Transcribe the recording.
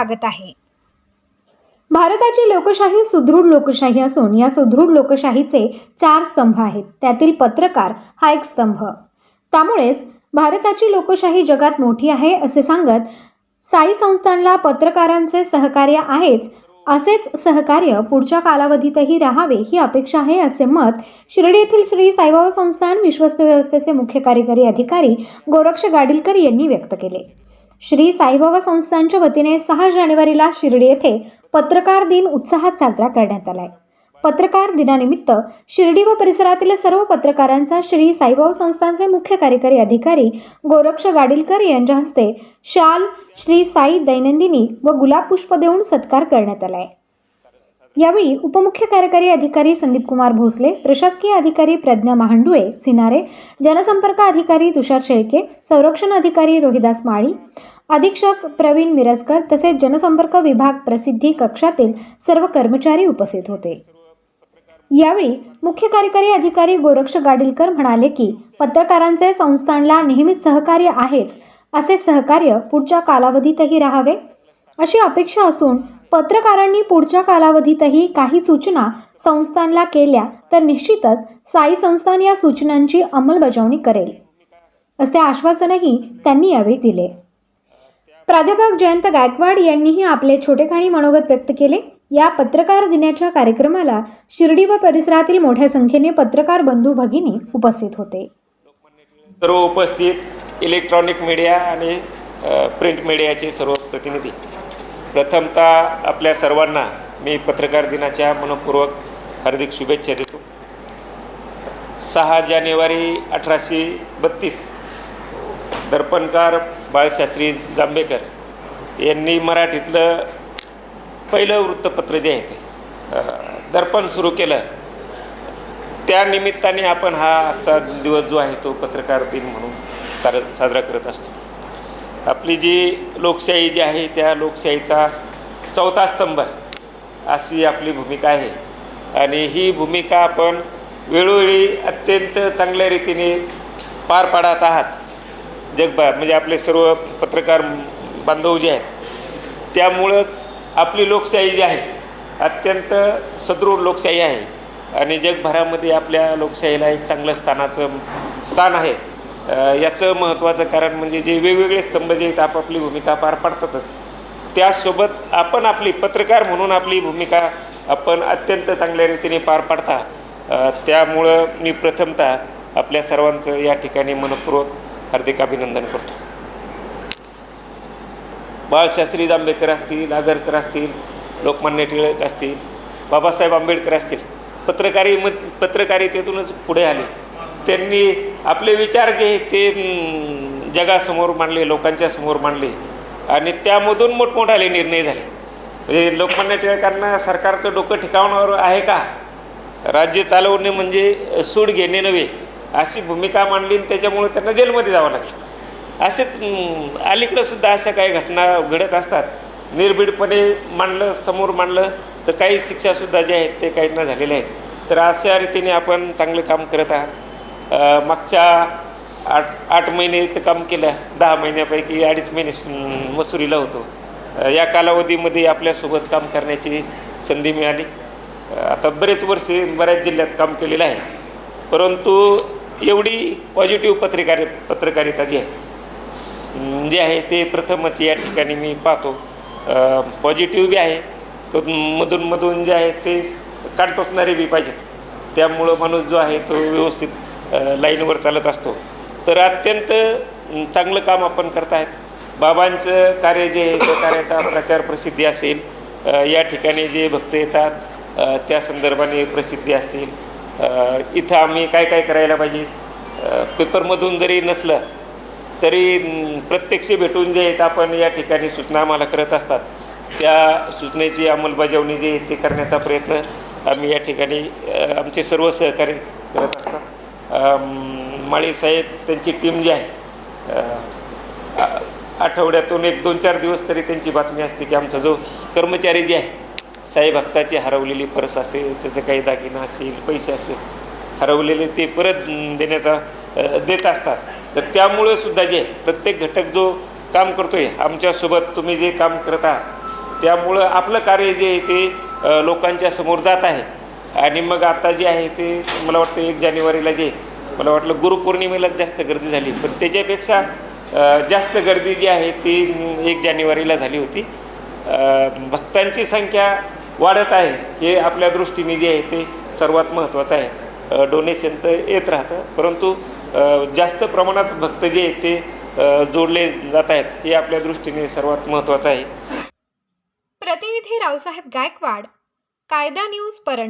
स्वागत आहे. भारताची लोकशाही सुदृढ लोकशाही असून या सुदृढ लोकशाहीचे चार स्तंभ आहेत. त्यातील पत्रकार हा एक स्तंभ. त्यामुळेच भारताची लोकशाही जगात मोठी आहे असे सांगत साई संस्थानला पत्रकारांचे सहकार्य आहेच असेच सहकार्य पुढच्या कालावधीतही राहावे ही अपेक्षा आहे असे मत शिर्डी येथील श्री साईबाबा संस्थान विश्वस्त व्यवस्थेचे मुख्य कार्यकारी अधिकारी गोरक्ष गाडीलकर यांनी व्यक्त केले. श्री साईबाबा संस्थांच्या वतीने सहा जानेवारीला शिर्डी येथे पत्रकार दिन उत्साहात साजरा करण्यात आलाय. पत्रकार दिनानिमित्त शिर्डी व परिसरातील सर्व पत्रकारांचा श्री साईबाबा संस्थांचे मुख्य कार्यकारी अधिकारी गोरक्ष गाडीलकर यांच्या हस्ते शाल श्री साई दैनंदिनी व गुलाब पुष्प देऊन सत्कार करण्यात आलाय. यावेळी उपमुख्य कार्यकारी अधिकारी संदीप कुमार भोसले प्रशासकीय अधिकारी प्रज्ञा महांडुळे सिनारे जनसंपर्क अधिकारी तुषार शेळके संरक्षण अधिकारी रोहिदास माळी अधीक्षक प्रवीण मिरजकर तसेच जनसंपर्क विभाग प्रसिद्धी कक्षातील सर्व कर्मचारी उपस्थित होते. यावेळी मुख्य कार्यकारी अधिकारी गोरक्ष गाडीलकर म्हणाले की पत्रकारांचे संस्थानला नेहमीच सहकार्य आहेच असे सहकार्य पुढच्या कालावधीतही राहावे. अशी अपेक्षा असून पत्रकारांनी पुढच्या कालावधीतही काही सूचना संस्थानला केल्या तर निश्चितच साई संस्थान या सूचनांची अंमलबजावणी करेल असे आश्वासनही त्यांनी यावेळी दिले. प्राध्यापक जयंत गायकवाड यांनीही आपले छोटेखाणी मनोगत व्यक्त केले. या पत्रकार दिनाच्या कार्यक्रमाला शिर्डी व परिसरातील मोठ्या संख्येने पत्रकार बंधू भगिनी उपस्थित होते. सर्व उपस्थित इलेक्ट्रॉनिक मीडिया आणि प्रिंट मीडियाचे सर्व प्रतिनिधी. प्रथमतः आपल्या सर्वांना मी पत्रकार दिनाच्या मनपूर्वक हार्दिक शुभेच्छा देतो. सहा जानेवारी अठराशे बत्तीस दर्पणकार बाळशास्त्री जांभेकर यांनी मराठीतलं पहिलं वृत्तपत्र जे आहे ते दर्पण सुरू केलं. त्या निमित्ताने आपण हा आजचा दिवस जो आहे तो पत्रकार दिन म्हणून सार साजरा करत असतो. आपली जी लोकशाही जी आहे त्या लोकशाहीचा चौथा स्तंभ अशी आपली भूमिका आहे. आणि ही भूमिका आपण वेळोवेळी अत्यंत चांगल्या रीतीने पार पाडत आहात. जगभर म्हणजे आपले सर्व पत्रकार बांधव जे आहेत त्यामुळंच आपली लोकशाही जी आहे अत्यंत सदृढ लोकशाही आहे. आणि जगभरामध्ये आपल्या लोकशाहीला एक चांगलं स्थानाचं स्थान आहे. याचं महत्त्वाचं कारण म्हणजे जे वेगवेगळे स्तंभ जे आहेत आपापली भूमिका पार पाडतातच. त्यासोबत आपण आपली पत्रकार म्हणून आपली भूमिका आपण अत्यंत चांगल्या रीतीने पार पाडता. त्यामुळं मी प्रथमतः आपल्या सर्वांचं या ठिकाणी मनपूर्वक हार्दिक अभिनंदन करतो. बाळशास्त्री जांभेकर असतील आगरकर असतील लोकमान्य टिळक असतील बाबासाहेब आंबेडकर असतील पत्रकारी म पत्रकारितेतूनच पुढे आले. त्यांनी आपले विचार जे ते जगासमोर मांडले लोकांच्या समोर मांडले. आणि त्यामधून मोठमोठाले निर्णय झाले. म्हणजे लोकमान्य टिळकांना सरकारचं डोकं ठिकाणावर आहे का? राज्य चालवणे म्हणजे सूड घेणे नव्हे. अशी भूमिका मांडली आणि त्याच्यामुळे त्यांना जेलमध्ये जावं लागलं. असेच अलीकडंसुद्धा अशा काही घटना घडत असतात. निर्भीडपणे मांडलं समोर मांडलं तर काही शिक्षासुद्धा जे आहेत ते काहींना झालेले आहेत. तर अशा रीतीने आपण चांगलं काम करत आहात. मागच्या आठ आठ महिने इथं काम केलं. दहा महिन्यापैकी अडीच महिने मसुरीला होतो. या कालावधीमध्ये आपल्यासोबत काम करण्याची संधी मिळाली. आता बरेच वर्षे बऱ्याच जिल्ह्यात काम केलेलं आहे. परंतु एवढी पॉझिटिव्ह पत्रकार पत्रकारिता जी आहे जे आहे ते प्रथमच या ठिकाणी मी पाहतो. पॉझिटिव्ह बी आहे. मधूनमधून मधून मधून जे आहे ते कान टोचणारे बी पाहिजेत. त्यामुळं माणूस जो आहे तो व्यवस्थित लाईनवर चालत असतो. तर अत्यंत चांगलं काम आपण करत आहेत बाबांचं कार्य जे आहे त्या कार्याचा प्रचार प्रसिद्धी असेल. या ठिकाणी जे भक्त येतात त्या संदर्भाने प्रसिद्धी असतील. इथं आम्ही काय काय करायला पाहिजे? पेपरमधून जरी नसलं तरी प्रत्यक्ष भेटून जे आहेत आपण या ठिकाणी सूचना आम्हाला करत असतात. त्या सूचनेची अंमलबजावणी जी आहे ते करण्याचा प्रयत्न आम्ही या ठिकाणी आमचे सर्व सहकार्य करत असतात माळी साहेब त्यांची टीम जी आहे आठवड्यातून एक दोन चार दिवस तरी त्यांची बातमी असते की आमचा जो कर्मचारी जे आहे साई भक्ताची हरवलेली पर्स असेल त्याचं काही दागिना असेल पैसे असतील हरवलेले ते परत देण्याचा देत असतात. तर त्यामुळे सुद्धा जे प्रत्येक घटक जो काम करतो आहे आमच्यासोबत तुम्ही जे काम करत आहात त्यामुळं आपलं कार्य जे आहे ते लोकांच्या समोर जात आहे. आणि मग आता जे आहे ते मला वाटतं एक जानेवारीला जे मला वाटलं गुरुपौर्णिमेलाच जास्त गर्दी झाली. पण त्याच्यापेक्षा जास्त गर्दी जी आहे ती एक जानेवारीला झाली होती. भक्तांची संख्या वाढत आहे हे आपल्या दृष्टीने जे आहे ते सर्वात महत्त्वाचं आहे. डोनेशन तर येत राहतं परंतु जास्त प्रमाणात भक्त जे आहेत ते जोडले जात आहेत हे आपल्या दृष्टीने सर्वात महत्त्वाचं आहे. प्रतिनिधी रावसाहेब गायकवाड कायदा न्यूज परंड.